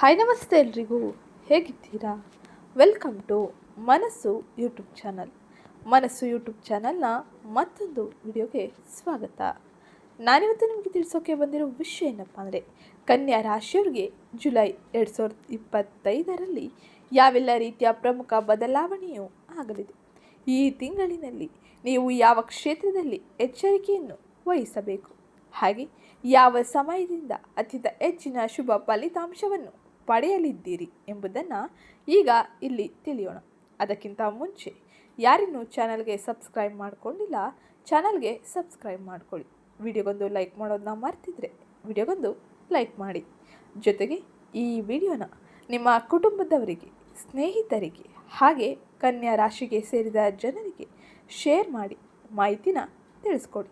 Hi ನಮಸ್ತೆ ಎಲ್ರಿಗೂ. ಹೇಗಿದ್ದೀರಾ? Welcome to Manassu YouTube channel Manassu YouTube ಚಾನಲ್ನ ಮತ್ತೊಂದು ವಿಡಿಯೋಗೆ ಸ್ವಾಗತ. ನಾನಿವತ್ತು ನಿಮಗೆ ತಿಳಿಸೋಕೆ ಬಂದಿರೋ ವಿಷಯ ಏನಪ್ಪ ಅಂದರೆ, ಕನ್ಯಾ ರಾಶಿಯವರಿಗೆ ಜುಲೈ ಎರಡು ಸಾವಿರದ ಇಪ್ಪತ್ತೈದರಲ್ಲಿ ಯಾವೆಲ್ಲ ರೀತಿಯ ಪ್ರಮುಖ ಬದಲಾವಣೆಯೂ ಆಗಲಿದೆ? ಈ ತಿಂಗಳಿನಲ್ಲಿ ನೀವು ಯಾವ ಕ್ಷೇತ್ರದಲ್ಲಿ ಎಚ್ಚರಿಕೆಯನ್ನು ವಹಿಸಬೇಕು? ಹಾಗೆ ಯಾವ ಸಮಯದಿಂದ ಅತ್ಯಂತ ಹೆಚ್ಚಿನ ಶುಭ ಫಲಿತಾಂಶವನ್ನು ಪಡೆಯಲಿದ್ದೀರಿ ಎಂಬುದನ್ನು ಈಗ ಇಲ್ಲಿ ತಿಳಿಯೋಣ. ಅದಕ್ಕಿಂತ ಮುಂಚೆ, ಯಾರಿನ್ನೂ ಚಾನಲ್ಗೆ ಸಬ್ಸ್ಕ್ರೈಬ್ ಮಾಡಿಕೊಂಡಿಲ್ಲ, ಚಾನಲ್ಗೆ ಸಬ್ಸ್ಕ್ರೈಬ್ ಮಾಡ್ಕೊಳ್ಳಿ. ವಿಡಿಯೋಗೊಂದು ಲೈಕ್ ಮಾಡೋದನ್ನ ಮರ್ತಿದ್ರೆ ವಿಡಿಯೋಗೊಂದು ಲೈಕ್ ಮಾಡಿ. ಜೊತೆಗೆ ಈ ವಿಡಿಯೋನ ನಿಮ್ಮ ಕುಟುಂಬದವರಿಗೆ, ಸ್ನೇಹಿತರಿಗೆ, ಹಾಗೆ ಕನ್ಯಾ ರಾಶಿಗೆ ಸೇರಿದ ಜನರಿಗೆ ಶೇರ್ ಮಾಡಿ ಮಾಹಿತಿನ ತಿಳಿಸ್ಕೊಡಿ.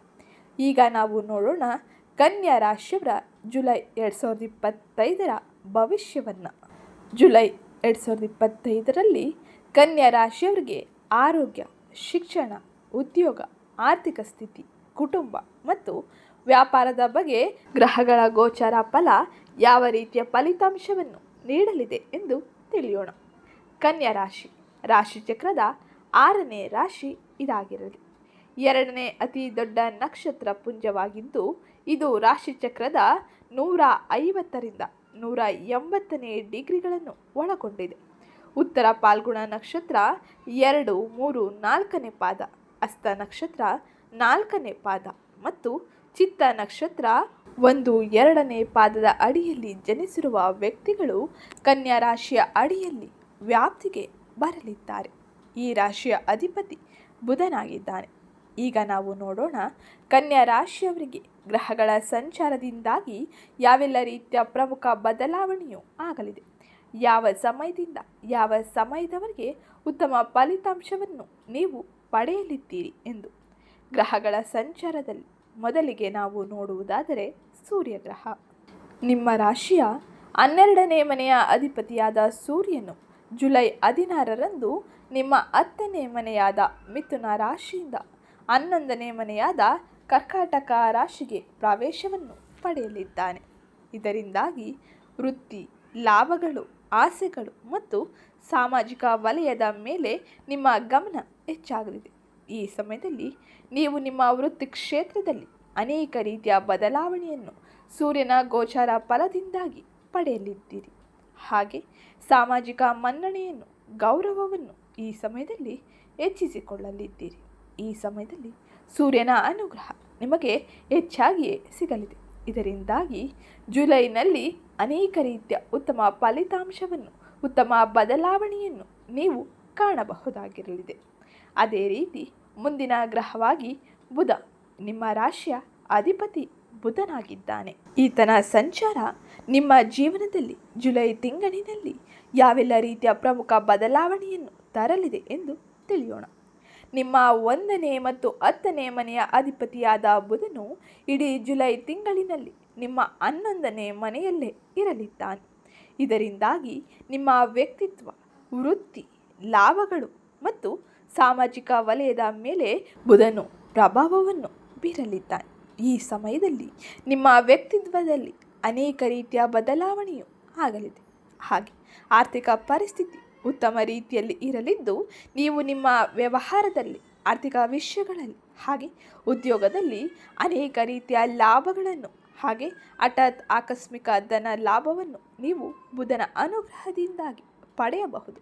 ಈಗ ನಾವು ನೋಡೋಣ ಕನ್ಯಾ ರಾಶಿಯವರ ಜುಲೈ ಎರಡು ಸಾವಿರದ ಇಪ್ಪತ್ತೈದರ ಭವಿಷ್ಯವನ್ನು. ಜುಲೈ ಎರಡು ಸಾವಿರದ ಇಪ್ಪತ್ತೈದರಲ್ಲಿ ಕನ್ಯಾ ರಾಶಿಯವರಿಗೆ ಆರೋಗ್ಯ, ಶಿಕ್ಷಣ, ಉದ್ಯೋಗ, ಆರ್ಥಿಕ ಸ್ಥಿತಿ, ಕುಟುಂಬ ಮತ್ತು ವ್ಯಾಪಾರದ ಬಗ್ಗೆ ಗ್ರಹಗಳ ಗೋಚಾರ ಫಲ ಯಾವ ರೀತಿಯ ಫಲಿತಾಂಶವನ್ನು ನೀಡಲಿದೆ ಎಂದು ತಿಳಿಯೋಣ. ಕನ್ಯಾ ರಾಶಿ ರಾಶಿ ಚಕ್ರದ ಆರನೇ ರಾಶಿ ಇದಾಗಿರಲಿ. ಎರಡನೇ ಅತಿ ದೊಡ್ಡ ನಕ್ಷತ್ರ ಪುಂಜವಾಗಿದ್ದು, ಇದು ರಾಶಿಚಕ್ರದ ನೂರ ಐವತ್ತರಿಂದ ನೂರ ಎಂಬತ್ತನೇ ಡಿಗ್ರಿಗಳನ್ನು ಒಳಗೊಂಡಿದೆ. ಉತ್ತರ ಪಾಲ್ಗುಣ ನಕ್ಷತ್ರ ಎರಡು, ಮೂರು, ನಾಲ್ಕನೇ ಪಾದ, ಅಸ್ತ ನಕ್ಷತ್ರ ನಾಲ್ಕನೇ ಪಾದ ಮತ್ತು ಚಿತ್ತ ನಕ್ಷತ್ರ ಒಂದು, ಎರಡನೇ ಪಾದದ ಅಡಿಯಲ್ಲಿ ಜನಿಸಿರುವ ವ್ಯಕ್ತಿಗಳು ಕನ್ಯಾ ರಾಶಿಯ ಅಡಿಯಲ್ಲಿ ವ್ಯಾಪ್ತಿಗೆ ಬರಲಿದ್ದಾರೆ. ಈ ರಾಶಿಯ ಅಧಿಪತಿ ಬುಧನಾಗಿದ್ದಾನೆ. ಈಗ ನಾವು ನೋಡೋಣ ಕನ್ಯಾ ರಾಶಿಯವರಿಗೆ ಗ್ರಹಗಳ ಸಂಚಾರದಿಂದಾಗಿ ಯಾವೆಲ್ಲ ರೀತಿಯ ಪ್ರಮುಖ ಬದಲಾವಣೆಯೂ ಆಗಲಿದೆ. ಯಾವ ಸಮಯದಿಂದ ಯಾವ ಸಮಯದವರೆಗೆ ಉತ್ತಮ ಫಲಿತಾಂಶವನ್ನು ನೀವು ಪಡೆಯಲಿದ್ದೀರಿ ಎಂದು. ಗ್ರಹಗಳ ಸಂಚಾರದಲ್ಲಿ ಮೊದಲಿಗೆ ನಾವು ನೋಡುವುದಾದರೆ ಸೂರ್ಯಗ್ರಹ. ನಿಮ್ಮ ರಾಶಿಯ ಹನ್ನೆರಡನೇ ಮನೆಯ ಅಧಿಪತಿಯಾದ ಸೂರ್ಯನು ಜುಲೈ ಹದಿನಾರರಂದು ನಿಮ್ಮ ಹತ್ತನೇ ಮನೆಯಾದ ಮಿಥುನ ರಾಶಿಯಿಂದ ಹನ್ನೊಂದನೇ ಮನೆಯಾದ ಕರ್ಕಾಟಕ ರಾಶಿಗೆ ಪ್ರವೇಶವನ್ನು ಪಡೆಯಲಿದ್ದಾನೆ. ಇದರಿಂದಾಗಿ ವೃತ್ತಿ, ಲಾಭಗಳು, ಆಸೆಗಳು ಮತ್ತು ಸಾಮಾಜಿಕ ವಲಯದ ಮೇಲೆ ನಿಮ್ಮ ಗಮನ ಹೆಚ್ಚಾಗಲಿದೆ. ಈ ಸಮಯದಲ್ಲಿ ನೀವು ನಿಮ್ಮ ವೃತ್ತಿ ಕ್ಷೇತ್ರದಲ್ಲಿ ಅನೇಕ ರೀತಿಯ ಬದಲಾವಣೆಯನ್ನು ಸೂರ್ಯನ ಗೋಚಾರ ಫಲದಿಂದಾಗಿ ಪಡೆಯಲಿದ್ದೀರಿ. ಹಾಗೆ ಸಾಮಾಜಿಕ ಮನ್ನಣೆಯನ್ನು, ಗೌರವವನ್ನು ಈ ಸಮಯದಲ್ಲಿ ಹೆಚ್ಚಿಸಿಕೊಳ್ಳಲಿದ್ದೀರಿ. ಈ ಸಮಯದಲ್ಲಿ ಸೂರ್ಯನ ಅನುಗ್ರಹ ನಿಮಗೆ ಹೆಚ್ಚಾಗಿಯೇ ಸಿಗಲಿದೆ. ಇದರಿಂದಾಗಿ ಜುಲೈನಲ್ಲಿ ಅನೇಕ ರೀತಿಯ ಉತ್ತಮ ಫಲಿತಾಂಶವನ್ನು, ಉತ್ತಮ ಬದಲಾವಣೆಯನ್ನು ನೀವು ಕಾಣಬಹುದಾಗಿರಲಿದೆ. ಅದೇ ರೀತಿ ಮುಂದಿನ ಗ್ರಹವಾಗಿ ಬುಧ ನಿಮ್ಮ ರಾಶಿಯ ಅಧಿಪತಿ ಬುಧನಾಗಿದ್ದಾನೆ. ಈತನ ಸಂಚಾರ ನಿಮ್ಮ ಜೀವನದಲ್ಲಿ ಜುಲೈ ತಿಂಗಳಿನಲ್ಲಿ ಯಾವೆಲ್ಲ ರೀತಿಯ ಪ್ರಮುಖ ಬದಲಾವಣೆಯನ್ನು ತರಲಿದೆ ಎಂದು ತಿಳಿಯೋಣ. ನಿಮ್ಮ ಒಂದನೇ ಮತ್ತು ಹತ್ತನೇ ಮನೆಯ ಅಧಿಪತಿಯಾದ ಬುಧನು ಇಡೀ ಜುಲೈ ತಿಂಗಳಿನಲ್ಲಿ ನಿಮ್ಮ ಹನ್ನೊಂದನೇ ಮನೆಯಲ್ಲೇ ಇರಲಿದ್ದಾನೆ. ಇದರಿಂದಾಗಿ ನಿಮ್ಮ ವ್ಯಕ್ತಿತ್ವ, ವೃತ್ತಿ, ಲಾಭಗಳು ಮತ್ತು ಸಾಮಾಜಿಕ ವಲಯದ ಮೇಲೆ ಬುಧನು ಪ್ರಭಾವವನ್ನು ಬೀರಲಿದ್ದಾನೆ. ಈ ಸಮಯದಲ್ಲಿ ನಿಮ್ಮ ವ್ಯಕ್ತಿತ್ವದಲ್ಲಿ ಅನೇಕ ರೀತಿಯ ಬದಲಾವಣೆಯು ಆಗಲಿದೆ. ಹಾಗೆ ಆರ್ಥಿಕ ಪರಿಸ್ಥಿತಿ ಉತ್ತಮ ರೀತಿಯಲ್ಲಿ ಇರಲಿದ್ದು, ನೀವು ನಿಮ್ಮ ವ್ಯವಹಾರದಲ್ಲಿ, ಆರ್ಥಿಕ ವಿಷಯಗಳಲ್ಲಿ, ಹಾಗೆ ಉದ್ಯೋಗದಲ್ಲಿ ಅನೇಕ ರೀತಿಯ ಲಾಭಗಳನ್ನು, ಹಾಗೆ ಹಠಾತ್ ಆಕಸ್ಮಿಕ ಧನ ಲಾಭವನ್ನು ನೀವು ಬುಧನ ಅನುಗ್ರಹದಿಂದಾಗಿ ಪಡೆಯಬಹುದು.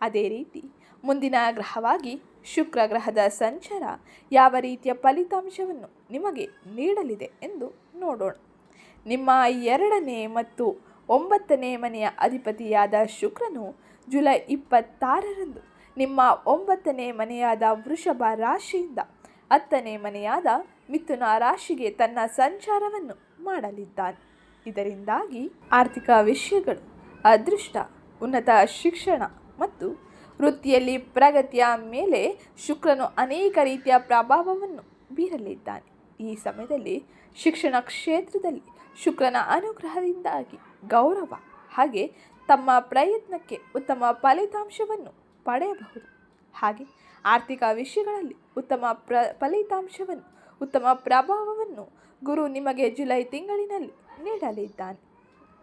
ಅದೇ ರೀತಿ, ಮುಂದಿನ ಗ್ರಹವಾಗಿ ಶುಕ್ರ ಗ್ರಹದ ಸಂಚಾರ ಯಾವ ರೀತಿಯ ಫಲಿತಾಂಶವನ್ನು ನಿಮಗೆ ನೀಡಲಿದೆ ಎಂದು ನೋಡೋಣ. ನಿಮ್ಮ ಎರಡನೇ ಮತ್ತು ಒಂಬತ್ತನೇ ಮನೆಯ ಅಧಿಪತಿಯಾದ ಶುಕ್ರನು ಜುಲೈ ಇಪ್ಪತ್ತಾರರಂದು ನಿಮ್ಮ ಒಂಬತ್ತನೇ ಮನೆಯಾದ ವೃಷಭ ರಾಶಿಯಿಂದ ಹತ್ತನೇ ಮನೆಯಾದ ಮಿಥುನ ರಾಶಿಗೆ ತನ್ನ ಸಂಚಾರವನ್ನು ಮಾಡಲಿದ್ದಾನೆ. ಇದರಿಂದಾಗಿ ಆರ್ಥಿಕ ವಿಷಯಗಳು, ಅದೃಷ್ಟ, ಉನ್ನತ ಶಿಕ್ಷಣ ಮತ್ತು ವೃತ್ತಿಯಲ್ಲಿ ಪ್ರಗತಿಯ ಮೇಲೆ ಶುಕ್ರನು ಅನೇಕ ರೀತಿಯ ಪ್ರಭಾವವನ್ನು ಬೀರಲಿದ್ದಾನೆ. ಈ ಸಮಯದಲ್ಲಿ ಶಿಕ್ಷಣ ಕ್ಷೇತ್ರದಲ್ಲಿ ಶುಕ್ರನ ಅನುಗ್ರಹದಿಂದಾಗಿ ಗೌರವ ಹಾಗೆ ತಮ್ಮ ಪ್ರಯತ್ನಕ್ಕೆ ಉತ್ತಮ ಫಲಿತಾಂಶವನ್ನು ಪಡೆಯಬಹುದು. ಹಾಗೆ ಆರ್ಥಿಕ ವಿಷಯಗಳಲ್ಲಿ ಉತ್ತಮ ಪ್ರ, ಫಲಿತಾಂಶವನ್ನು, ಉತ್ತಮ ಪ್ರಭಾವವನ್ನು ಗುರು ನಿಮಗೆ ಜುಲೈ ತಿಂಗಳಿನಲ್ಲಿ ನೀಡಲಿದ್ದಾನೆ.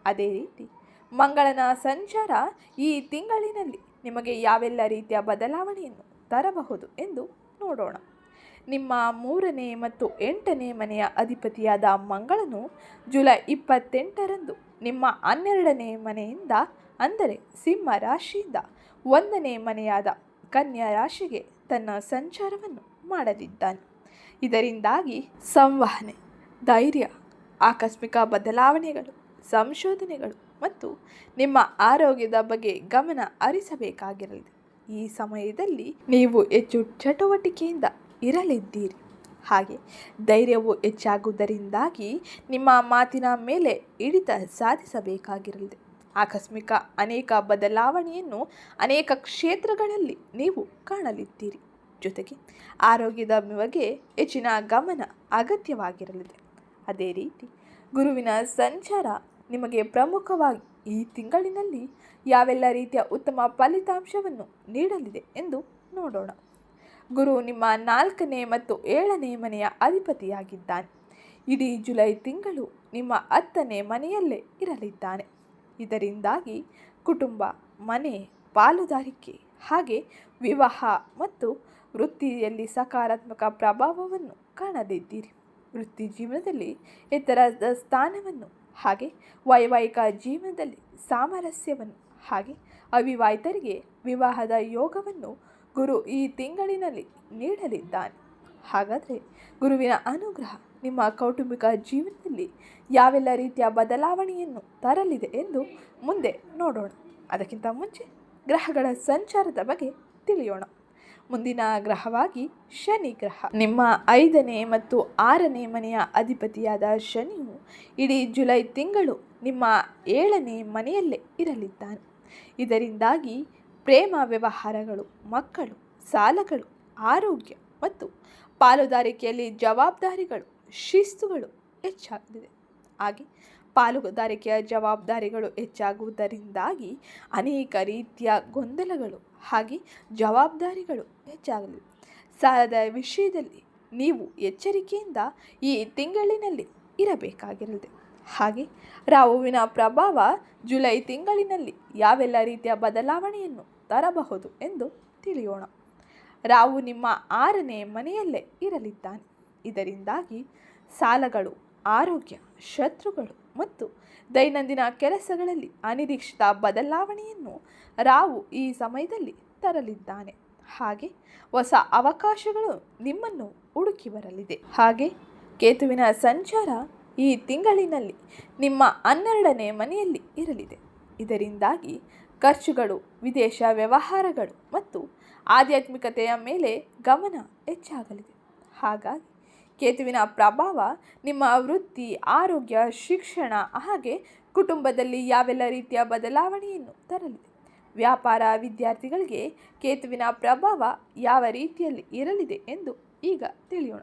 ಅದೇ ರೀತಿ ಮಂಗಳನ ಸಂಚಾರ ಈ ತಿಂಗಳಿನಲ್ಲಿ ನಿಮಗೆ ಯಾವೆಲ್ಲ ರೀತಿಯ ಬದಲಾವಣೆಯನ್ನು ತರಬಹುದು ಎಂದು ನೋಡೋಣ. ನಿಮ್ಮ ಮೂರನೇ ಮತ್ತು ಎಂಟನೇ ಮನೆಯ ಅಧಿಪತಿಯಾದ ಮಂಗಳನು ಜುಲೈ ಇಪ್ಪತ್ತೆಂಟರಂದು ನಿಮ್ಮ ಹನ್ನೆರಡನೇ ಮನೆಯಿಂದ ಅಂದರೆ ಸಿಂಹ ರಾಶಿಯಿಂದ ಒಂದನೇ ಮನೆಯಾದ ಕನ್ಯಾ ರಾಶಿಗೆ ತನ್ನ ಸಂಚಾರವನ್ನು ಮಾಡಲಿದ್ದಾನೆ ಇದರಿಂದಾಗಿ ಸಂವಹನೆ, ಧೈರ್ಯ, ಆಕಸ್ಮಿಕ ಬದಲಾವಣೆಗಳು, ಸಂಶೋಧನೆಗಳು ಮತ್ತು ನಿಮ್ಮ ಆರೋಗ್ಯದ ಬಗ್ಗೆ ಗಮನ ಹರಿಸಬೇಕಾಗಿರಲಿದೆ. ಈ ಸಮಯದಲ್ಲಿ ನೀವು ಹೆಚ್ಚು ಚಟುವಟಿಕೆಯಿಂದ ಇರಲಿದ್ದೀರಿ. ಹಾಗೆ ಧೈರ್ಯವು ಹೆಚ್ಚಾಗುವುದರಿಂದಾಗಿ ನಿಮ್ಮ ಮಾತಿನ ಮೇಲೆ ಹಿಡಿತ ಸಾಧಿಸಬೇಕಾಗಿರಲಿದೆ. ಆಕಸ್ಮಿಕ ಅನೇಕ ಬದಲಾವಣೆಯನ್ನು ಅನೇಕ ಕ್ಷೇತ್ರಗಳಲ್ಲಿ ನೀವು ಕಾಣಲಿದ್ದೀರಿ. ಜೊತೆಗೆ ಆರೋಗ್ಯದ ಬಗ್ಗೆ ಹೆಚ್ಚಿನ ಗಮನ ಅಗತ್ಯವಾಗಿರಲಿದೆ. ಅದೇ ರೀತಿ ಗುರುವಿನ ಸಂಚಾರ ನಿಮಗೆ ಪ್ರಮುಖವಾಗಿ ಈ ತಿಂಗಳಿನಲ್ಲಿ ಯಾವೆಲ್ಲ ರೀತಿಯ ಉತ್ತಮ ಫಲಿತಾಂಶವನ್ನು ನೀಡಲಿದೆ ಎಂದು ನೋಡೋಣ. ಗುರು ನಿಮ್ಮ ನಾಲ್ಕನೇ ಮತ್ತು ಏಳನೇ ಮನೆಯ ಅಧಿಪತಿಯಾಗಿದ್ದಾನೆ. ಇಡೀ ಜುಲೈ ತಿಂಗಳು ನಿಮ್ಮ ಹತ್ತನೇ ಮನೆಯಲ್ಲೇ ಇರಲಿದ್ದಾನೆ. ಇದರಿಂದಾಗಿ ಕುಟುಂಬ, ಮನೆ, ಪಾಲುದಾರಿಕೆ ಹಾಗೆ ವಿವಾಹ ಮತ್ತು ವೃತ್ತಿಯಲ್ಲಿ ಸಕಾರಾತ್ಮಕ ಪ್ರಭಾವವನ್ನು ಕಾಣದಿದ್ದೀರಿ. ವೃತ್ತಿ ಜೀವನದಲ್ಲಿ ಎತ್ತರದ ಸ್ಥಾನವನ್ನು ಹಾಗೆ ವೈವಾಹಿಕ ಜೀವನದಲ್ಲಿ ಸಾಮರಸ್ಯವನ್ನು ಹಾಗೆ ಅವಿವಾಹಿತರಿಗೆ ವಿವಾಹದ ಯೋಗವನ್ನು ಗುರು ಈ ತಿಂಗಳಿನಲ್ಲಿ ನೀಡಲಿದ್ದಾನೆ. ಹಾಗಾದರೆ ಗುರುವಿನ ಅನುಗ್ರಹ ನಿಮ್ಮ ಕೌಟುಂಬಿಕ ಜೀವನದಲ್ಲಿ ಯಾವೆಲ್ಲ ರೀತಿಯ ಬದಲಾವಣೆಯನ್ನು ತರಲಿದೆ ಎಂದು ಮುಂದೆ ನೋಡೋಣ. ಅದಕ್ಕಿಂತ ಮುಂಚೆ ಗ್ರಹಗಳ ಸಂಚಾರದ ಬಗ್ಗೆ ತಿಳಿಯೋಣ. ಮುಂದಿನ ಗ್ರಹವಾಗಿ ಶನಿ ಗ್ರಹ. ನಿಮ್ಮ ಐದನೇ ಮತ್ತು ಆರನೇ ಮನೆಯ ಅಧಿಪತಿಯಾದ ಶನಿಯು ಇಡೀ ಜುಲೈ ತಿಂಗಳು ನಿಮ್ಮ ಏಳನೇ ಮನೆಯಲ್ಲೇ ಇರಲಿದ್ದಾನೆ. ಇದರಿಂದಾಗಿ ಪ್ರೇಮ ವ್ಯವಹಾರಗಳು, ಮಕ್ಕಳು, ಸಾಲಗಳು, ಆರೋಗ್ಯ ಮತ್ತು ಪಾಲುದಾರಿಕೆಯಲ್ಲಿ ಜವಾಬ್ದಾರಿಗಳು, ಶಿಸ್ತುಗಳು ಹೆಚ್ಚಾಗಲಿದೆ ಹಾಗೆ ಪಾಲುದಾರಿಕೆಯ ಜವಾಬ್ದಾರಿಗಳು ಹೆಚ್ಚಾಗುವುದರಿಂದಾಗಿ ಅನೇಕ ರೀತಿಯ ಗೊಂದಲಗಳು ಹಾಗೆ ಜವಾಬ್ದಾರಿಗಳು ಹೆಚ್ಚಾಗಲಿವೆ. ಸಾಲದ ವಿಷಯದಲ್ಲಿ ನೀವು ಎಚ್ಚರಿಕೆಯಿಂದ ಈ ತಿಂಗಳಿನಲ್ಲಿ ಇರಬೇಕಾಗಿರಲಿದೆ. ಹಾಗೆ ರಾಹುವಿನ ಪ್ರಭಾವ ಜುಲೈ ತಿಂಗಳಿನಲ್ಲಿ ಯಾವೆಲ್ಲ ರೀತಿಯ ಬದಲಾವಣೆಯನ್ನು ತರಬಹುದು ಎಂದು ತಿಳಿಯೋಣ. ರಾವು ನಿಮ್ಮ ಆರನೇ ಮನೆಯಲ್ಲೇ ಇರಲಿದ್ದಾನೆ. ಇದರಿಂದಾಗಿ ಸಾಲಗಳು, ಆರೋಗ್ಯ, ಶತ್ರುಗಳು ಮತ್ತು ದೈನಂದಿನ ಕೆಲಸಗಳಲ್ಲಿ ಅನಿರೀಕ್ಷಿತ ಬದಲಾವಣೆಯನ್ನು ರಾವು ಈ ಸಮಯದಲ್ಲಿ ತರಲಿದ್ದಾನೆ. ಹಾಗೆ ಹೊಸ ಅವಕಾಶಗಳು ನಿಮ್ಮನ್ನು ಹುಡುಕಿ ಬರಲಿದೆ. ಹಾಗೆ ಕೇತುವಿನ ಸಂಚಾರ ಈ ತಿಂಗಳಿನಲ್ಲಿ ನಿಮ್ಮ ಹನ್ನೆರಡನೇ ಮನೆಯಲ್ಲಿ ಇರಲಿದೆ. ಇದರಿಂದಾಗಿ ಖರ್ಚುಗಳು, ವಿದೇಶ ವ್ಯವಹಾರಗಳು ಮತ್ತು ಆಧ್ಯಾತ್ಮಿಕತೆಯ ಮೇಲೆ ಗಮನ ಹೆಚ್ಚಾಗಲಿದೆ. ಹಾಗಾಗಿ ಕೇತುವಿನ ಪ್ರಭಾವ ನಿಮ್ಮ ವೃತ್ತಿ, ಆರೋಗ್ಯ, ಶಿಕ್ಷಣ ಹಾಗೆ ಕುಟುಂಬದಲ್ಲಿ ಯಾವೆಲ್ಲ ರೀತಿಯ ಬದಲಾವಣೆಯನ್ನು ತರಲಿದೆ? ವ್ಯಾಪಾರ ವಿದ್ಯಾರ್ಥಿಗಳಿಗೆ ಕೇತುವಿನ ಪ್ರಭಾವ ಯಾವ ರೀತಿಯಲ್ಲಿ ಇರಲಿದೆ ಎಂದು ಈಗ ತಿಳಿಯೋಣ.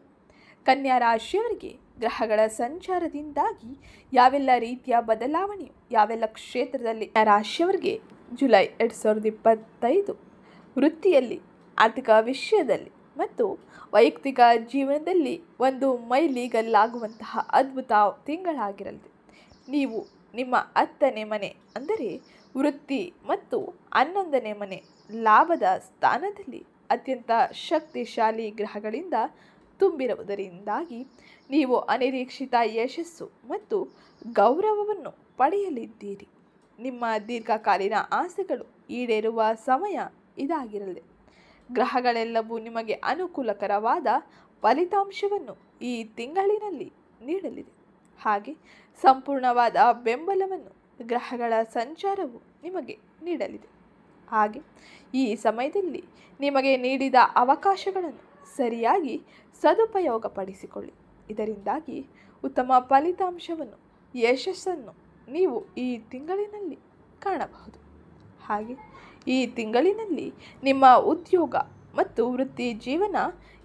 ಕನ್ಯಾ ರಾಶಿಯವರಿಗೆ ಗ್ರಹಗಳ ಸಂಚಾರದಿಂದಾಗಿ ಯಾವೆಲ್ಲ ರೀತಿಯ ಬದಲಾವಣೆಯು, ಯಾವೆಲ್ಲ ಕ್ಷೇತ್ರದಲ್ಲಿ ರಾಶಿಯವರಿಗೆ ಜುಲೈ ಎರಡು ಸಾವಿರದ ಇಪ್ಪತ್ತೈದು ವೃತ್ತಿಯಲ್ಲಿ, ಆರ್ಥಿಕ ವಿಷಯದಲ್ಲಿ ಮತ್ತು ವೈಯಕ್ತಿಕ ಜೀವನದಲ್ಲಿ ಒಂದು ಮೈಲಿಗಲ್ಲಾಗುವಂತಹ ಅದ್ಭುತ ತಿಂಗಳಾಗಿರಲಿದೆ. ನೀವು ನಿಮ್ಮ ಹತ್ತನೇ ಮನೆ ಅಂದರೆ ವೃತ್ತಿ ಮತ್ತು ಹನ್ನೊಂದನೇ ಮನೆ ಲಾಭದ ಸ್ಥಾನದಲ್ಲಿ ಅತ್ಯಂತ ಶಕ್ತಿಶಾಲಿ ಗ್ರಹಗಳಿಂದ ತುಂಬಿರುವುದರಿಂದಾಗಿ ನೀವು ಅನಿರೀಕ್ಷಿತ ಯಶಸ್ಸು ಮತ್ತು ಗೌರವವನ್ನು ಪಡೆಯಲಿದ್ದೀರಿ. ನಿಮ್ಮ ದೀರ್ಘಕಾಲೀನ ಆಸೆಗಳು ಈಡೇರುವ ಸಮಯ ಇದಾಗಿರಲಿ. ಗ್ರಹಗಳೆಲ್ಲವೂ ನಿಮಗೆ ಅನುಕೂಲಕರವಾದ ಫಲಿತಾಂಶವನ್ನು ಈ ತಿಂಗಳಿನಲ್ಲಿ ನೀಡಲಿದೆ. ಹಾಗೆ ಸಂಪೂರ್ಣವಾದ ಬೆಂಬಲವನ್ನು ಗ್ರಹಗಳ ಸಂಚಾರವು ನಿಮಗೆ ನೀಡಲಿದೆ. ಹಾಗೆ ಈ ಸಮಯದಲ್ಲಿ ನಿಮಗೆ ನೀಡಿದ ಅವಕಾಶಗಳನ್ನು ಸರಿಯಾಗಿ ಸದುಪಯೋಗಪಡಿಸಿಕೊಳ್ಳಿ. ಇದರಿಂದಾಗಿ ಉತ್ತಮ ಫಲಿತಾಂಶವನ್ನು, ಯಶಸ್ಸನ್ನು ನೀವು ಈ ತಿಂಗಳಿನಲ್ಲಿ ಕಾಣಬಹುದು. ಹಾಗೆ ಈ ತಿಂಗಳಿನಲ್ಲಿ ನಿಮ್ಮ ಉದ್ಯೋಗ ಮತ್ತು ವೃತ್ತಿ ಜೀವನ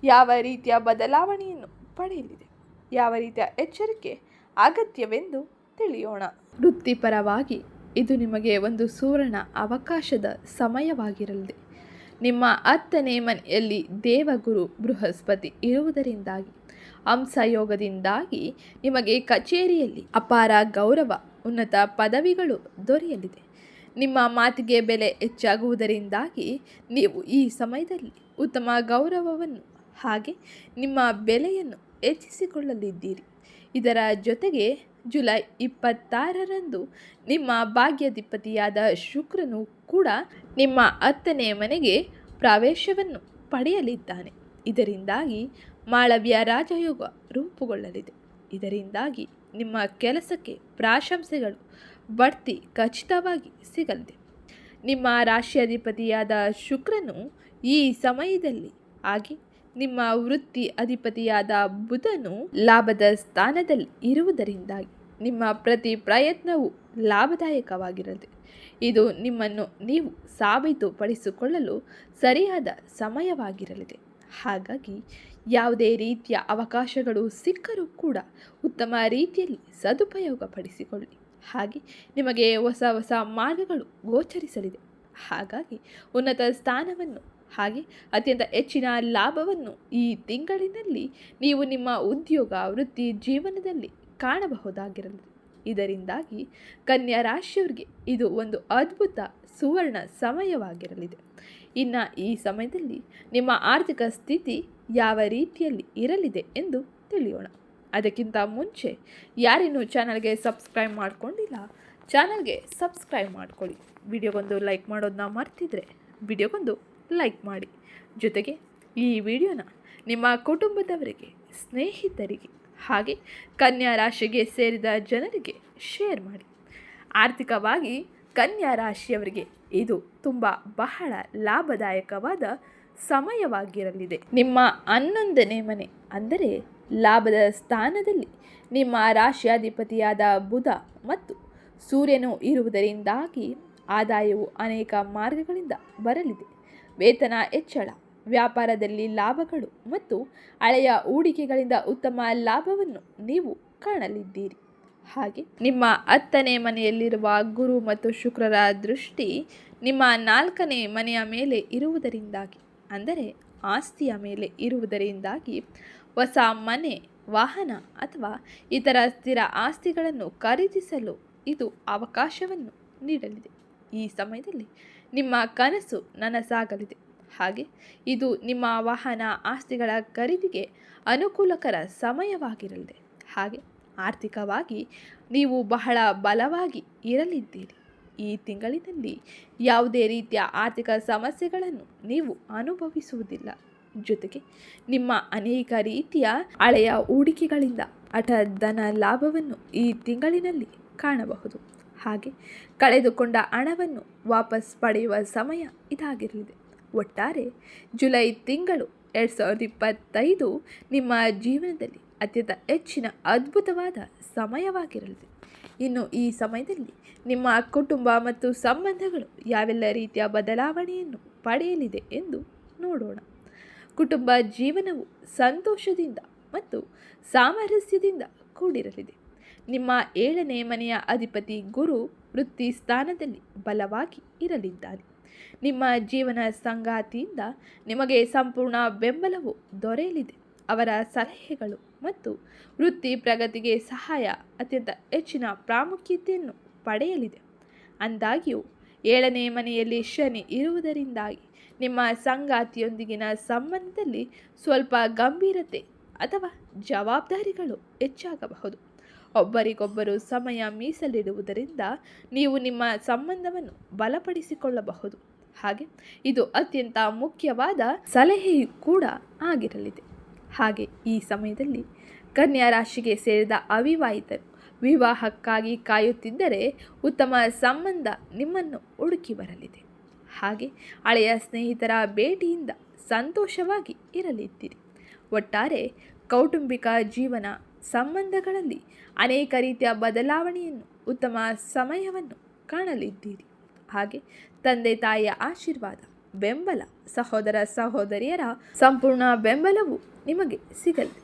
ಯಾವ ರೀತಿಯ ಬದಲಾವಣೆಯನ್ನು ಪಡೆಯಲಿದೆ? ಯಾವ ರೀತಿಯ ಎಚ್ಚರಿಕೆ ಅಗತ್ಯವೆಂದು ತಿಳಿಯೋಣ. ವೃತ್ತಿಪರವಾಗಿ ಇದು ನಿಮಗೆ ಒಂದು ಸುವರ್ಣ ಅವಕಾಶದ ಸಮಯವಾಗಿರಲಿದೆ. ನಿಮ್ಮ ಹತ್ತನೇ ಮನೆಯಲ್ಲಿ ದೇವಗುರು ಬೃಹಸ್ಪತಿ ಇರುವುದರಿಂದಾಗಿ, ಹಂಸಯೋಗದಿಂದಾಗಿ ನಿಮಗೆ ಕಚೇರಿಯಲ್ಲಿ ಅಪಾರ ಗೌರವ ಉನ್ನತ ಪದವಿಗಳು ದೊರೆಯಲಿದೆ. ನಿಮ್ಮ ಮಾತಿಗೆ ಬೆಲೆ ಹೆಚ್ಚಾಗುವುದರಿಂದಾಗಿ ನೀವು ಈ ಸಮಯದಲ್ಲಿ ಉತ್ತಮ ಗೌರವವನ್ನು ಹಾಗೆ ನಿಮ್ಮ ಬೆಲೆಯನ್ನು ಹೆಚ್ಚಿಸಿಕೊಳ್ಳಲಿದ್ದೀರಿ. ಇದರ ಜೊತೆಗೆ ಜುಲೈ ಇಪ್ಪತ್ತಾರರಂದು ನಿಮ್ಮ ಭಾಗ್ಯಾಧಿಪತಿಯಾದ ಶುಕ್ರನು ಕೂಡ ನಿಮ್ಮ ಹತ್ತನೇ ಮನೆಗೆ ಪ್ರವೇಶವನ್ನು ಪಡೆಯಲಿದ್ದಾನೆ. ಇದರಿಂದಾಗಿ ಮಾಳವ್ಯ ರಾಜಯೋಗ ರೂಪುಗೊಳ್ಳಲಿದೆ. ಇದರಿಂದಾಗಿ ನಿಮ್ಮ ಕೆಲಸಕ್ಕೆ ಪ್ರಾಶಂಸೆಗಳು ಬಡ್ತಿ ಖಚಿತವಾಗಿ ಸಿಗಲಿದೆ. ನಿಮ್ಮ ರಾಶಿಯಾಧಿಪತಿಯಾದ ಶುಕ್ರನು ಈ ಸಮಯದಲ್ಲಿ ಆಗಿ ನಿಮ್ಮ ವೃತ್ತಿ ಅಧಿಪತಿಯಾದ ಬುಧನು ಲಾಭದ ಸ್ಥಾನದಲ್ಲಿ ಇರುವುದರಿಂದಾಗಿ ನಿಮ್ಮ ಪ್ರತಿ ಪ್ರಯತ್ನವು ಲಾಭದಾಯಕವಾಗಿರಲಿದೆ. ಇದು ನಿಮ್ಮನ್ನು ನೀವು ಸಾಬೀತುಪಡಿಸಿಕೊಳ್ಳಲು ಸರಿಯಾದ ಸಮಯವಾಗಿರಲಿದೆ. ಹಾಗಾಗಿ ಯಾವುದೇ ರೀತಿಯ ಅವಕಾಶಗಳು ಸಿಕ್ಕರೂ ಕೂಡ ಉತ್ತಮ ರೀತಿಯಲ್ಲಿ ಸದುಪಯೋಗಪಡಿಸಿಕೊಳ್ಳಿ. ಹಾಗೆ ನಿಮಗೆ ಹೊಸ ಹೊಸ ಮಾರ್ಗಗಳು ಗೋಚರಿಸಲಿದೆ. ಹಾಗಾಗಿ ಉನ್ನತ ಸ್ಥಾನವನ್ನು ಹಾಗೆ ಅತ್ಯಂತ ಹೆಚ್ಚಿನ ಲಾಭವನ್ನು ಈ ತಿಂಗಳಿನಲ್ಲಿ ನೀವು ನಿಮ್ಮ ಉದ್ಯೋಗ, ವೃತ್ತಿ ಜೀವನದಲ್ಲಿ ಕಾಣಬಹುದಾಗಿರಲಿದೆ ಇದರಿಂದಾಗಿ ಕನ್ಯಾ ರಾಶಿಯವರಿಗೆ ಇದು ಒಂದು ಅದ್ಭುತ ಸುವರ್ಣ ಸಮಯವಾಗಿರಲಿದೆ. ಇನ್ನು ಈ ಸಮಯದಲ್ಲಿ ನಿಮ್ಮ ಆರ್ಥಿಕ ಸ್ಥಿತಿ ಯಾವ ರೀತಿಯಲ್ಲಿ ಇರಲಿದೆ ಎಂದು ತಿಳಿಯೋಣ. ಅದಕ್ಕಿಂತ ಮುಂಚೆ ಯಾರಿನ್ನೂ ಚಾನಲ್ಗೆ ಸಬ್ಸ್ಕ್ರೈಬ್ ಮಾಡ್ಕೊಂಡಿಲ್ಲ, ಚಾನಲ್ಗೆ ಸಬ್ಸ್ಕ್ರೈಬ್ ಮಾಡ್ಕೊಳ್ಳಿ. ವಿಡಿಯೋಗೊಂದು ಲೈಕ್ ಮಾಡೋದನ್ನ ಮರ್ತಿದ್ರೆ ವಿಡಿಯೋಗೊಂದು ಲೈಕ್ ಮಾಡಿ. ಜೊತೆಗೆ ಈ ವಿಡಿಯೋನ ನಿಮ್ಮ ಕುಟುಂಬದವರಿಗೆ, ಸ್ನೇಹಿತರಿಗೆ, ಹಾಗೆ ಕನ್ಯಾ ರಾಶಿಗೆ ಸೇರಿದ ಜನರಿಗೆ ಶೇರ್ ಮಾಡಿ. ಆರ್ಥಿಕವಾಗಿ ಕನ್ಯಾ ರಾಶಿಯವರಿಗೆ ಇದು ತುಂಬ ಬಹಳ ಲಾಭದಾಯಕವಾದ ಸಮಯವಾಗಿರಲಿದೆ. ನಿಮ್ಮ ಹನ್ನೊಂದನೇ ಮನೆ ಅಂದರೆ ಲಾಭದ ಸ್ಥಾನದಲ್ಲಿ ನಿಮ್ಮ ರಾಶಿಯಾಧಿಪತಿಯಾದ ಬುಧ ಮತ್ತು ಸೂರ್ಯನು ಇರುವುದರಿಂದಾಗಿ ಆದಾಯವು ಅನೇಕ ಮಾರ್ಗಗಳಿಂದ ಬರಲಿದೆ. ವೇತನ ಹೆಚ್ಚಳ, ವ್ಯಾಪಾರದಲ್ಲಿ ಲಾಭಗಳು ಮತ್ತು ಹಳೆಯ ಹೂಡಿಕೆಗಳಿಂದ ಉತ್ತಮ ಲಾಭವನ್ನು ನೀವು ಕಾಣಲಿದ್ದೀರಿ. ಹಾಗೆ ನಿಮ್ಮ ಹತ್ತನೇ ಮನೆಯಲ್ಲಿರುವ ಗುರು ಮತ್ತು ಶುಕ್ರರ ದೃಷ್ಟಿ ನಿಮ್ಮ ನಾಲ್ಕನೇ ಮನೆಯ ಮೇಲೆ ಇರುವುದರಿಂದಾಗಿ, ಅಂದರೆ ಆಸ್ತಿಯ ಮೇಲೆ ಇರುವುದರಿಂದಾಗಿ ಹೊಸ ಮನೆ, ವಾಹನ ಅಥವಾ ಇತರ ಸ್ಥಿರ ಆಸ್ತಿಗಳನ್ನು ಖರೀದಿಸಲು ಇದು ಅವಕಾಶವನ್ನು ನೀಡಲಿದೆ. ಈ ಸಮಯದಲ್ಲಿ ನಿಮ್ಮ ಕನಸು ನನಸಾಗಲಿದೆ. ಹಾಗೆ ಇದು ನಿಮ್ಮ ವಾಹನ ಆಸ್ತಿಗಳ ಖರೀದಿಗೆ ಅನುಕೂಲಕರ ಸಮಯವಾಗಿರಲಿದೆ. ಹಾಗೆ ಆರ್ಥಿಕವಾಗಿ ನೀವು ಬಹಳ ಬಲವಾಗಿ ಇರಲಿದ್ದೀರಿ. ಈ ತಿಂಗಳಿನಲ್ಲಿ ಯಾವುದೇ ರೀತಿಯ ಆರ್ಥಿಕ ಸಮಸ್ಯೆಗಳನ್ನು ನೀವು ಅನುಭವಿಸುವುದಿಲ್ಲ. ಜೊತೆಗೆ ನಿಮ್ಮ ಅನೇಕ ರೀತಿಯ ಹಳೆಯ ಹೂಡಿಕೆಗಳಿಂದ ಹಠ ಧನ ಲಾಭವನ್ನು ಈ ತಿಂಗಳಿನಲ್ಲಿ ಕಾಣಬಹುದು. ಹಾಗೆ ಕಳೆದುಕೊಂಡ ಹಣವನ್ನು ವಾಪಸ್ ಪಡೆಯುವ ಸಮಯ ಇದಾಗಿರಲಿದೆ. ಒಟ್ಟಾರೆ ಜುಲೈ ತಿಂಗಳು ಎರಡು ಸಾವಿರದ ಇಪ್ಪತ್ತೈದು ನಿಮ್ಮ ಜೀವನದಲ್ಲಿ ಅತ್ಯಂತ ಹೆಚ್ಚಿನ ಅದ್ಭುತವಾದ ಸಮಯವಾಗಿರಲಿದೆ. ಇನ್ನು ಈ ಸಮಯದಲ್ಲಿ ನಿಮ್ಮ ಕುಟುಂಬ ಮತ್ತು ಸಂಬಂಧಗಳು ಯಾವೆಲ್ಲ ರೀತಿಯ ಬದಲಾವಣೆಯನ್ನು ಪಡೆಯಲಿದೆ ಎಂದು ನೋಡೋಣ. ಕುಟುಂಬ ಜೀವನವು ಸಂತೋಷದಿಂದ ಮತ್ತು ಸಾಮರಸ್ಯದಿಂದ ಕೂಡಿರಲಿದೆ. ನಿಮ್ಮ ಏಳನೇ ಮನೆಯ ಅಧಿಪತಿ ಗುರು ವೃತ್ತಿ ಸ್ಥಾನದಲ್ಲಿ ಬಲವಾಗಿ ಇರಲಿದ್ದಾನೆ. ನಿಮ್ಮ ಜೀವನ ಸಂಗಾತಿಯಿಂದ ನಿಮಗೆ ಸಂಪೂರ್ಣ ಬೆಂಬಲವು ದೊರೆಯಲಿದೆ. ಅವರ ಸಲಹೆಗಳು ಮತ್ತು ವೃತ್ತಿ ಪ್ರಗತಿಗೆ ಸಹಾಯ ಅತ್ಯಂತ ಹೆಚ್ಚಿನ ಪ್ರಾಮುಖ್ಯತೆಯನ್ನು ಪಡೆಯಲಿದೆ. ಅಂದಾಗ್ಯೂ, ಏಳನೇ ಮನೆಯಲ್ಲಿ ಶನಿ ಇರುವುದರಿಂದಾಗಿ ನಿಮ್ಮ ಸಂಗಾತಿಯೊಂದಿಗಿನ ಸಂಬಂಧದಲ್ಲಿ ಸ್ವಲ್ಪ ಗಂಭೀರತೆ ಅಥವಾ ಜವಾಬ್ದಾರಿಗಳು ಹೆಚ್ಚಾಗಬಹುದು. ಒಬ್ಬರಿಗೊಬ್ಬರು ಸಮಯ ಮೀಸಲಿಡುವುದರಿಂದ ನೀವು ನಿಮ್ಮ ಸಂಬಂಧವನ್ನು ಬಲಪಡಿಸಿಕೊಳ್ಳಬಹುದು. ಹಾಗೆ ಇದು ಅತ್ಯಂತ ಮುಖ್ಯವಾದ ಸಲಹೆಯೂ ಕೂಡ ಆಗಿರಲಿದೆ. ಹಾಗೆ ಈ ಸಮಯದಲ್ಲಿ ಕನ್ಯಾ ರಾಶಿಗೆ ಸೇರಿದ ಅವಿವಾಹಿತರು ವಿವಾಹಕ್ಕಾಗಿ ಕಾಯುತ್ತಿದ್ದರೆ ಉತ್ತಮ ಸಂಬಂಧ ನಿಮ್ಮನ್ನು ಹುಡುಕಿ ಬರಲಿದೆ. ಹಾಗೆ ಹಳೆಯ ಸ್ನೇಹಿತರ ಭೇಟಿಯಿಂದ ಸಂತೋಷವಾಗಿ ಇರಲಿದ್ದೀರಿ. ಒಟ್ಟಾರೆ ಕೌಟುಂಬಿಕ ಜೀವನ ಸಂಬಂಧಗಳಲ್ಲಿ ಅನೇಕ ರೀತಿಯ ಬದಲಾವಣೆಯನ್ನು ಉತ್ತಮ ಸಮಯವನ್ನು ಕಾಣಲಿದ್ದೀರಿ. ಹಾಗೆ ತಂದೆ ತಾಯಿಯ ಆಶೀರ್ವಾದ, ಬೆಂಬಲ, ಸಹೋದರ ಸಹೋದರಿಯರ ಸಂಪೂರ್ಣ ಬೆಂಬಲವು ನಿಮಗೆ ಸಿಗಲಿ.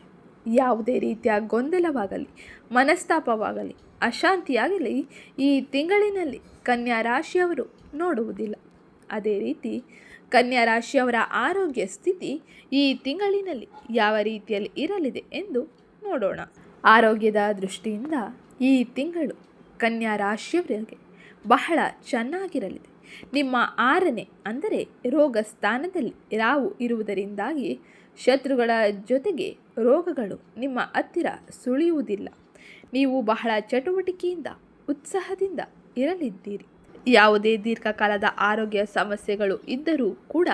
ಯಾವುದೇ ರೀತಿಯ ಗೊಂದಲವಾಗಲಿ, ಮನಸ್ತಾಪವಾಗಲಿ, ಅಶಾಂತಿಯಾಗಲಿ ಈ ತಿಂಗಳಿನಲ್ಲಿ ಕನ್ಯಾ ರಾಶಿಯವರು ನೋಡುವುದಿಲ್ಲ. ಅದೇ ರೀತಿ ಕನ್ಯಾ ರಾಶಿಯವರ ಆರೋಗ್ಯ ಸ್ಥಿತಿ ಈ ತಿಂಗಳಿನಲ್ಲಿ ಯಾವ ರೀತಿಯಲ್ಲಿ ಇರಲಿದೆ ಎಂದು ನೋಡೋಣ. ಆರೋಗ್ಯದ ದೃಷ್ಟಿಯಿಂದ ಈ ತಿಂಗಳು ಕನ್ಯಾ ರಾಶಿಯವರಿಗೆ ಬಹಳ ಚೆನ್ನಾಗಿರಲಿದೆ. ನಿಮ್ಮ ಆರನೇ ಅಂದರೆ ರೋಗ ಸ್ಥಾನದಲ್ಲಿ ರಾವು ಇರುವುದರಿಂದಾಗಿ ಶತ್ರುಗಳ ಜೊತೆಗೆ ರೋಗಗಳು ನಿಮ್ಮ ಹತ್ತಿರ ಸುಳಿಯುವುದಿಲ್ಲ. ನೀವು ಬಹಳ ಚಟುವಟಿಕೆಯಿಂದ, ಉತ್ಸಾಹದಿಂದ ಇರಲಿದ್ದೀರಿ. ಯಾವುದೇ ದೀರ್ಘಕಾಲದ ಆರೋಗ್ಯ ಸಮಸ್ಯೆಗಳು ಇದ್ದರೂ ಕೂಡ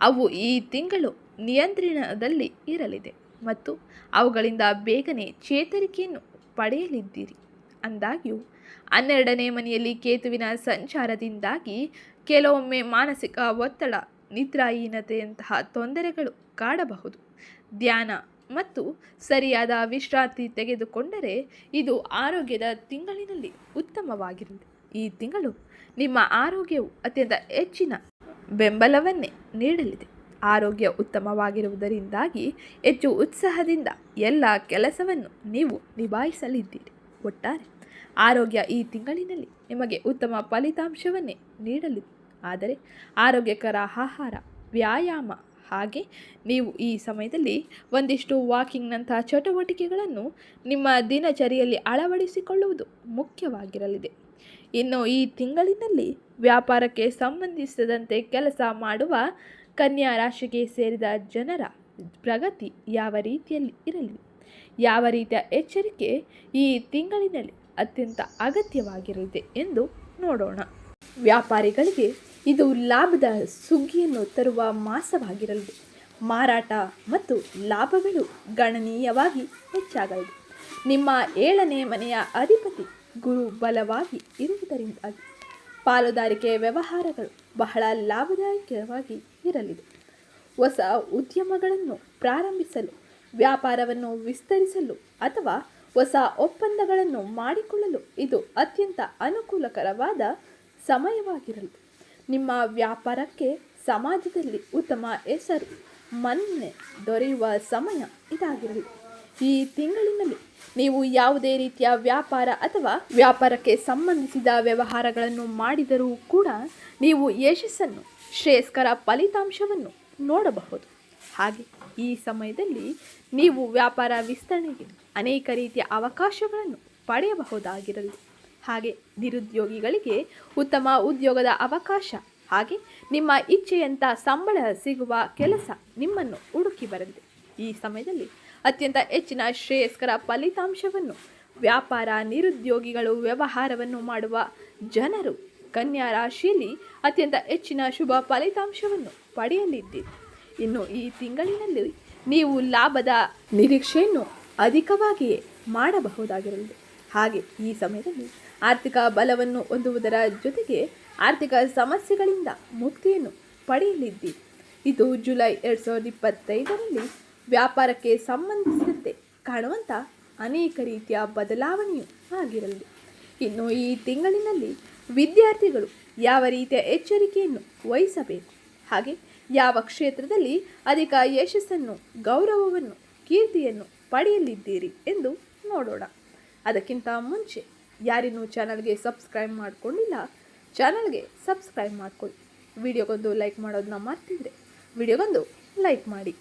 ಅವು ಈ ತಿಂಗಳು ನಿಯಂತ್ರಣದಲ್ಲಿ ಇರಲಿದೆ ಮತ್ತು ಅವುಗಳಿಂದ ಬೇಗನೆ ಚೇತರಿಕೆಯನ್ನು ಪಡೆಯಲಿದ್ದೀರಿ. ಅಂದಾಗ್ಯೂ, ಹನ್ನೆರಡನೇ ಮನೆಯಲ್ಲಿ ಕೇತುವಿನ ಸಂಚಾರದಿಂದಾಗಿ ಕೆಲವೊಮ್ಮೆ ಮಾನಸಿಕ ಒತ್ತಡ, ನಿದ್ರಾಹೀನತೆಯಂತಹ ತೊಂದರೆಗಳು ಕಾಡಬಹುದು ಧ್ಯಾನ ಮತ್ತು ಸರಿಯಾದ ವಿಶ್ರಾಂತಿ ತೆಗೆದುಕೊಂಡರೆ ಇದು ಆರೋಗ್ಯದ ತಿಂಗಳಿನಲ್ಲಿ ಉತ್ತಮವಾಗಿರುತ್ತದೆ. ಈ ತಿಂಗಳು ನಿಮ್ಮ ಆರೋಗ್ಯವು ಅತ್ಯಂತ ಹೆಚ್ಚಿನ ಬೆಂಬಲವನ್ನೇ ನೀಡಲಿದೆ. ಆರೋಗ್ಯ ಉತ್ತಮವಾಗಿರುವುದರಿಂದಾಗಿ ಹೆಚ್ಚು ಉತ್ಸಾಹದಿಂದ ಎಲ್ಲ ಕೆಲಸವನ್ನು ನೀವು ನಿಭಾಯಿಸಲಿದ್ದೀರಿ. ಒಟ್ಟಾರೆ, ಆರೋಗ್ಯ ಈ ತಿಂಗಳಿನಲ್ಲಿ ನಿಮಗೆ ಉತ್ತಮ ಫಲಿತಾಂಶವನ್ನೇ ನೀಡಲಿದೆ. ಆದರೆ, ಆರೋಗ್ಯಕರ ಆಹಾರ, ವ್ಯಾಯಾಮ ಹಾಗೆ ನೀವು ಈ ಸಮಯದಲ್ಲಿ ಒಂದಿಷ್ಟು ವಾಕಿಂಗ್ನಂತಹ ಚಟುವಟಿಕೆಗಳನ್ನು ನಿಮ್ಮ ದಿನಚರಿಯಲ್ಲಿ ಅಳವಡಿಸಿಕೊಳ್ಳುವುದು ಮುಖ್ಯವಾಗಿರಲಿದೆ. ಇನ್ನು ಈ ತಿಂಗಳಿನಲ್ಲಿ ವ್ಯಾಪಾರಕ್ಕೆ ಸಂಬಂಧಿಸಿದಂತೆ ಕೆಲಸ ಮಾಡುವ ಕನ್ಯಾ ರಾಶಿಗೆ ಸೇರಿದ ಜನರ ಪ್ರಗತಿ ಯಾವ ರೀತಿಯಲ್ಲಿ ಇರಲಿ, ಯಾವ ರೀತಿಯ ಎಚ್ಚರಿಕೆ ಈ ತಿಂಗಳಿನಲ್ಲಿ ಅತ್ಯಂತ ಅಗತ್ಯವಾಗಿರಲಿದೆ ಎಂದು ನೋಡೋಣ. ವ್ಯಾಪಾರಿಗಳಿಗೆ ಇದು ಲಾಭದ ಸುಗ್ಗಿಯನ್ನು ತರುವ ಮಾಸವಾಗಿರಲಿದೆ. ಮಾರಾಟ ಮತ್ತು ಲಾಭಗಳು ಗಣನೀಯವಾಗಿ ಹೆಚ್ಚಾಗಲಿದೆ. ನಿಮ್ಮ ಏಳನೇ ಮನೆಯ ಅಧಿಪತಿ ಗುರು ಬಲವಾಗಿ ಇರುವುದರಿಂದಾಗಿ ಪಾಲುದಾರಿಕೆ ವ್ಯವಹಾರಗಳು ಬಹಳ ಲಾಭದಾಯಕವಾಗಿ ಇರಲಿದೆ. ಹೊಸ ಉದ್ಯಮಗಳನ್ನು ಪ್ರಾರಂಭಿಸಲು, ವ್ಯಾಪಾರವನ್ನು ವಿಸ್ತರಿಸಲು ಅಥವಾ ಹೊಸ ಒಪ್ಪಂದಗಳನ್ನು ಮಾಡಿಕೊಳ್ಳಲು ಇದು ಅತ್ಯಂತ ಅನುಕೂಲಕರವಾದ ಸಮಯವಾಗಿರಲಿದೆ ನಿಮ್ಮ ವ್ಯಾಪಾರಕ್ಕೆ ಸಮಾಜದಲ್ಲಿ ಉತ್ತಮ ಹೆಸರು, ಮನ್ನೆ ದೊರೆಯುವ ಸಮಯ ಇದಾಗಿರಲಿ. ಈ ತಿಂಗಳಿನಲ್ಲಿ ನೀವು ಯಾವುದೇ ರೀತಿಯ ವ್ಯಾಪಾರ ಅಥವಾ ವ್ಯಾಪಾರಕ್ಕೆ ಸಂಬಂಧಿಸಿದ ವ್ಯವಹಾರಗಳನ್ನು ಮಾಡಿದರೂ ಕೂಡ ನೀವು ಯಶಸ್ಸನ್ನು ಶ್ರೇಯಸ್ಕರ ಫಲಿತಾಂಶವನ್ನು ನೋಡಬಹುದು. ಹಾಗೆ ಈ ಸಮಯದಲ್ಲಿ ನೀವು ವ್ಯಾಪಾರ ವಿಸ್ತರಣೆಗೆ ಅನೇಕ ರೀತಿಯ ಅವಕಾಶಗಳನ್ನು ಪಡೆಯಬಹುದಾಗಿರಲಿ. ಹಾಗೆ ನಿರುದ್ಯೋಗಿಗಳಿಗೆ ಉತ್ತಮ ಉದ್ಯೋಗದ ಅವಕಾಶ. ಹಾಗೆ ನಿಮ್ಮ ಇಚ್ಛೆಯಂಥ ಸಂಬಳ ಸಿಗುವ ಕೆಲಸ ನಿಮ್ಮನ್ನು ಹುಡುಕಿ ಬರಲಿದೆ. ಈ ಸಮಯದಲ್ಲಿ ಅತ್ಯಂತ ಹೆಚ್ಚಿನ ಶ್ರೇಯಸ್ಕರ ಫಲಿತಾಂಶವನ್ನು ವ್ಯಾಪಾರ ನಿರುದ್ಯೋಗಿಗಳು ವ್ಯವಹಾರವನ್ನು ಮಾಡುವ ಜನರು ಕನ್ಯಾ ರಾಶಿಯಲ್ಲಿ ಅತ್ಯಂತ ಹೆಚ್ಚಿನ ಶುಭ ಫಲಿತಾಂಶವನ್ನು ಪಡೆಯಲಿದ್ದೀರಿ. ಇನ್ನು ಈ ತಿಂಗಳಿನಲ್ಲಿ ನೀವು ಲಾಭದ ನಿರೀಕ್ಷೆಯನ್ನು ಅಧಿಕವಾಗಿಯೇ ಮಾಡಬಹುದಾಗಿರಲಿದೆ. ಹಾಗೆ ಈ ಸಮಯದಲ್ಲಿ ಆರ್ಥಿಕ ಬಲವನ್ನು ಹೊಂದುವುದರ ಜೊತೆಗೆ ಆರ್ಥಿಕ ಸಮಸ್ಯೆಗಳಿಂದ ಮುಕ್ತಿಯನ್ನು ಪಡೆಯಲಿದ್ದೀರಿ ಇದು ಜುಲೈ ಎರಡು ಸಾವಿರದ ಇಪ್ಪತ್ತೈದರಲ್ಲಿ ವ್ಯಾಪಾರಕ್ಕೆ ಸಂಬಂಧಿಸಿದಂತೆ ಕಾಣುವಂಥ ಅನೇಕ ರೀತಿಯ ಬದಲಾವಣೆಯೂ ಆಗಿರಲಿ ಇನ್ನು ಈ ತಿಂಗಳಿನಲ್ಲಿ ವಿದ್ಯಾರ್ಥಿಗಳು ಯಾವ ರೀತಿಯ ಎಚ್ಚರಿಕೆಯನ್ನು ವಹಿಸಬೇಕು? ಹಾಗೆ ಯಾವ ಕ್ಷೇತ್ರದಲ್ಲಿ ಅಧಿಕ ಯಶಸ್ಸನ್ನು, ಗೌರವವನ್ನು, ಕೀರ್ತಿಯನ್ನು ಪಡೆಯಲಿದ್ದೀರಿ ಎಂದು ನೋಡೋಣ. ಅದಕ್ಕಿಂತ ಮುಂಚೆ ಯಾರಿನ್ನೂ ಚಾನಲ್ಗೆ ಸಬ್ಸ್ಕ್ರೈಬ್ ಮಾಡಿಕೊಂಡಿಲ್ಲ, ಚಾನಲ್ಗೆ ಸಬ್ಸ್ಕ್ರೈಬ್ ಮಾಡಿಕೊಳ್ಳಿ. ವಿಡಿಯೋಗೊಂದು ಲೈಕ್ ಮಾಡೋದನ್ನ ಮರ್ತಿದ್ರೆ ವಿಡಿಯೋಗೊಂದು ಲೈಕ್ ಮಾಡಿ.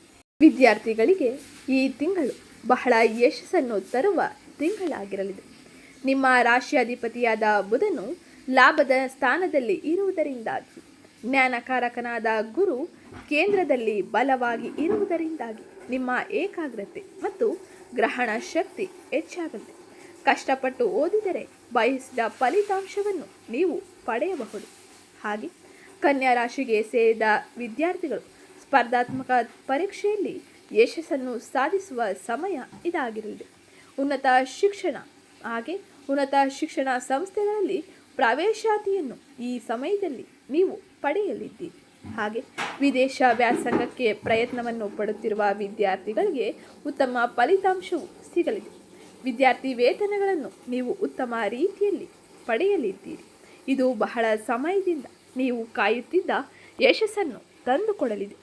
ವಿದ್ಯಾರ್ಥಿಗಳಿಗೆ ಈ ತಿಂಗಳು ಬಹಳ ಯಶಸ್ಸನ್ನು ತರುವ ತಿಂಗಳಾಗಿರಲಿದೆ. ನಿಮ್ಮ ರಾಶಿಯಾಧಿಪತಿಯಾದ ಬುಧನು ಲಾಭದ ಸ್ಥಾನದಲ್ಲಿ ಇರುವುದರಿಂದಾಗಿ, ಜ್ಞಾನಕಾರಕನಾದ ಗುರು ಕೇಂದ್ರದಲ್ಲಿ ಬಲವಾಗಿ ಇರುವುದರಿಂದಾಗಿ ನಿಮ್ಮ ಏಕಾಗ್ರತೆ ಮತ್ತು ಗ್ರಹಣ ಶಕ್ತಿ ಹೆಚ್ಚಾಗುತ್ತೆ ಕಷ್ಟಪಟ್ಟು ಓದಿದರೆ ಬಯಸಿದ ಫಲಿತಾಂಶವನ್ನು ನೀವು ಪಡೆಯಬಹುದು. ಹಾಗೆ ಕನ್ಯಾ ರಾಶಿಗೆ ಸೇರಿದ ವಿದ್ಯಾರ್ಥಿಗಳು ಸ್ಪರ್ಧಾತ್ಮಕ ಪರೀಕ್ಷೆಯಲ್ಲಿ ಯಶಸ್ಸನ್ನು ಸಾಧಿಸುವ ಸಮಯ ಇದಾಗಿರಲಿದೆ. ಉನ್ನತ ಶಿಕ್ಷಣ, ಹಾಗೆ ಉನ್ನತ ಶಿಕ್ಷಣ ಸಂಸ್ಥೆಗಳಲ್ಲಿ ಪ್ರವೇಶಾತಿಯನ್ನು ಈ ಸಮಯದಲ್ಲಿ ನೀವು ಪಡೆಯಲಿದ್ದೀರಿ. ಹಾಗೆ ವಿದೇಶ ವ್ಯಾಸಂಗಕ್ಕೆ ಪ್ರಯತ್ನವನ್ನು ಪಡುತ್ತಿರುವ ವಿದ್ಯಾರ್ಥಿಗಳಿಗೆ ಉತ್ತಮ ಫಲಿತಾಂಶವು ಸಿಗಲಿದೆ. ವಿದ್ಯಾರ್ಥಿ ವೇತನಗಳನ್ನು ನೀವು ಉತ್ತಮ ರೀತಿಯಲ್ಲಿ ಪಡೆಯಲಿದ್ದೀರಿ. ಇದು ಬಹಳ ಸಮಯದಿಂದ ನೀವು ಕಾಯುತ್ತಿದ್ದ ಯಶಸ್ಸನ್ನು ತಂದುಕೊಡಲಿದೆ.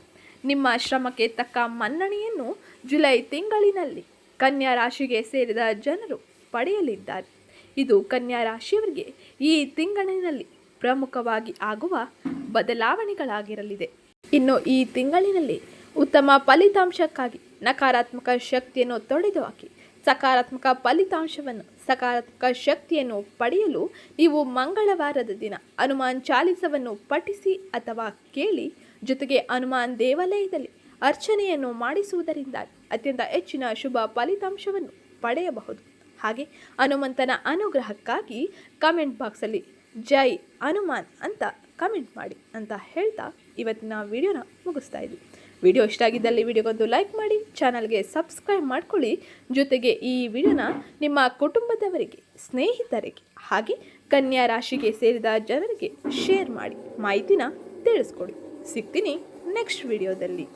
ನಿಮ್ಮ ಶ್ರಮಕ್ಕೆ ತಕ್ಕ ಮನ್ನಣೆಯನ್ನು ಜುಲೈ ತಿಂಗಳಿನಲ್ಲಿ ಕನ್ಯಾ ರಾಶಿಗೆ ಸೇರಿದ ಜನರು ಪಡೆಯಲಿದ್ದಾರೆ. ಇದು ಕನ್ಯಾ ರಾಶಿಯವರಿಗೆ ಈ ತಿಂಗಳಿನಲ್ಲಿ ಪ್ರಮುಖವಾಗಿ ಆಗುವ ಬದಲಾವಣೆಗಳಾಗಿರಲಿದೆ. ಇನ್ನು ಈ ತಿಂಗಳಿನಲ್ಲಿ ಉತ್ತಮ ಫಲಿತಾಂಶಕ್ಕಾಗಿ ನಕಾರಾತ್ಮಕ ಶಕ್ತಿಯನ್ನು ತೊಡೆದುಹಾಕಿ ಸಕಾರಾತ್ಮಕ ಫಲಿತಾಂಶವನ್ನು, ಸಕಾರಾತ್ಮಕ ಶಕ್ತಿಯನ್ನು ಪಡೆಯಲು ನೀವು ಮಂಗಳವಾರದ ದಿನ ಹನುಮಾನ್ ಚಾಲಿಸವನ್ನು ಪಠಿಸಿ ಅಥವಾ ಕೇಳಿ, ಜೊತೆಗೆ ಹನುಮಾನ್ ದೇವಾಲಯದಲ್ಲಿ ಅರ್ಚನೆಯನ್ನು ಮಾಡಿಸುವುದರಿಂದ ಅತ್ಯಂತ ಹೆಚ್ಚಿನ ಶುಭ ಫಲಿತಾಂಶವನ್ನು ಪಡೆಯಬಹುದು. ಹಾಗೆ ಹನುಮಂತನ ಅನುಗ್ರಹಕ್ಕಾಗಿ ಕಮೆಂಟ್ ಬಾಕ್ಸಲ್ಲಿ ಜೈ ಹನುಮಾನ್ ಅಂತ ಕಮೆಂಟ್ ಮಾಡಿ ಅಂತ ಹೇಳ್ತಾ ಇವತ್ತಿನ ವಿಡಿಯೋನ ಮುಗಿಸ್ತಾ ಇದ್ವಿ ವಿಡಿಯೋ ಇಷ್ಟ ಆಗಿದ್ದಲ್ಲಿ ವಿಡಿಯೋಗೊಂದು ಲೈಕ್ ಮಾಡಿ, ಚಾನಲ್ಗೆ ಸಬ್ಸ್ಕ್ರೈಬ್ ಮಾಡ್ಕೊಳ್ಳಿ. ಜೊತೆಗೆ ಈ ವಿಡಿಯೋನ ನಿಮ್ಮ ಕುಟುಂಬದವರಿಗೆ, ಸ್ನೇಹಿತರಿಗೆ, ಹಾಗೆ ಕನ್ಯಾ ರಾಶಿಗೆ ಸೇರಿದ ಜನರಿಗೆ ಶೇರ್ ಮಾಡಿ, ಮಾಹಿತಿನ ತಿಳಿಸ್ಕೊಡಿ. ಸಿಗ್ತೀನಿ ನೆಕ್ಸ್ಟ್ ವಿಡಿಯೋದಲ್ಲಿ.